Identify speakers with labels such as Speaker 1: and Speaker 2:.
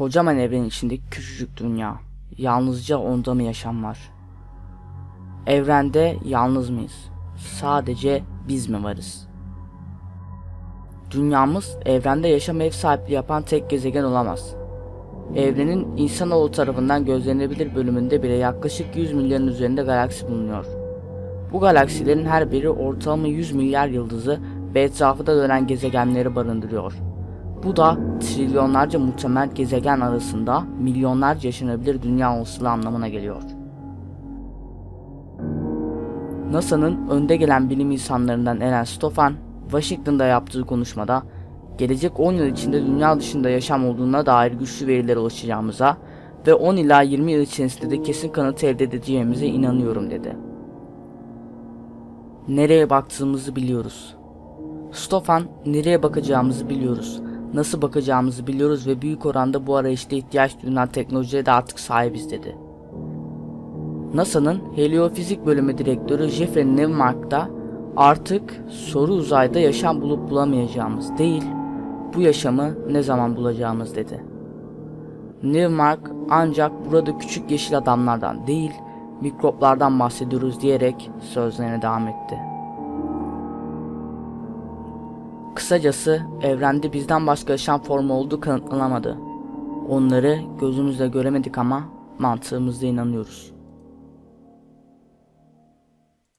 Speaker 1: Kocaman evrenin içindeki küçücük dünya. Yalnızca onda mı yaşam var? Evrende yalnız mıyız? Sadece biz mi varız? Dünyamız evrende yaşam ev sahipliği yapan tek gezegen olamaz. Evrenin insanoğlu tarafından gözlenebilir bölümünde bile yaklaşık 100 milyarın üzerinde galaksi bulunuyor. Bu galaksilerin her biri ortalama 100 milyar yıldızı ve etrafında dönen gezegenleri barındırıyor. Bu da trilyonlarca muhtemel gezegen arasında milyonlarca yaşanabilir dünya olasılığı anlamına geliyor. NASA'nın önde gelen bilim insanlarından Ellen Stofan, Washington'da yaptığı konuşmada gelecek 10 yıl içinde dünya dışında yaşam olduğuna dair güçlü verilere ulaşacağımıza ve 10 ila 20 yıl içerisinde de kesin kanıt elde edeceğimize inanıyorum dedi. Nereye baktığımızı biliyoruz. Stofan, nereye bakacağımızı biliyoruz. Nasıl bakacağımızı biliyoruz ve büyük oranda bu arayışta ihtiyaç duyulan teknolojiye de artık sahibiz dedi. NASA'nın Heliofizik Bölümü Direktörü Jeffrey Newmark da artık soru uzayda yaşam bulup bulamayacağımız değil, bu yaşamı ne zaman bulacağımız dedi. Newmark ancak burada küçük yeşil adamlardan değil, mikroplardan bahsediyoruz diyerek sözlerine devam etti. Kısacası evrende bizden başka yaşam formu olduğu kanıtlanamadı. Onları gözümüzle göremedik ama mantığımızda inanıyoruz.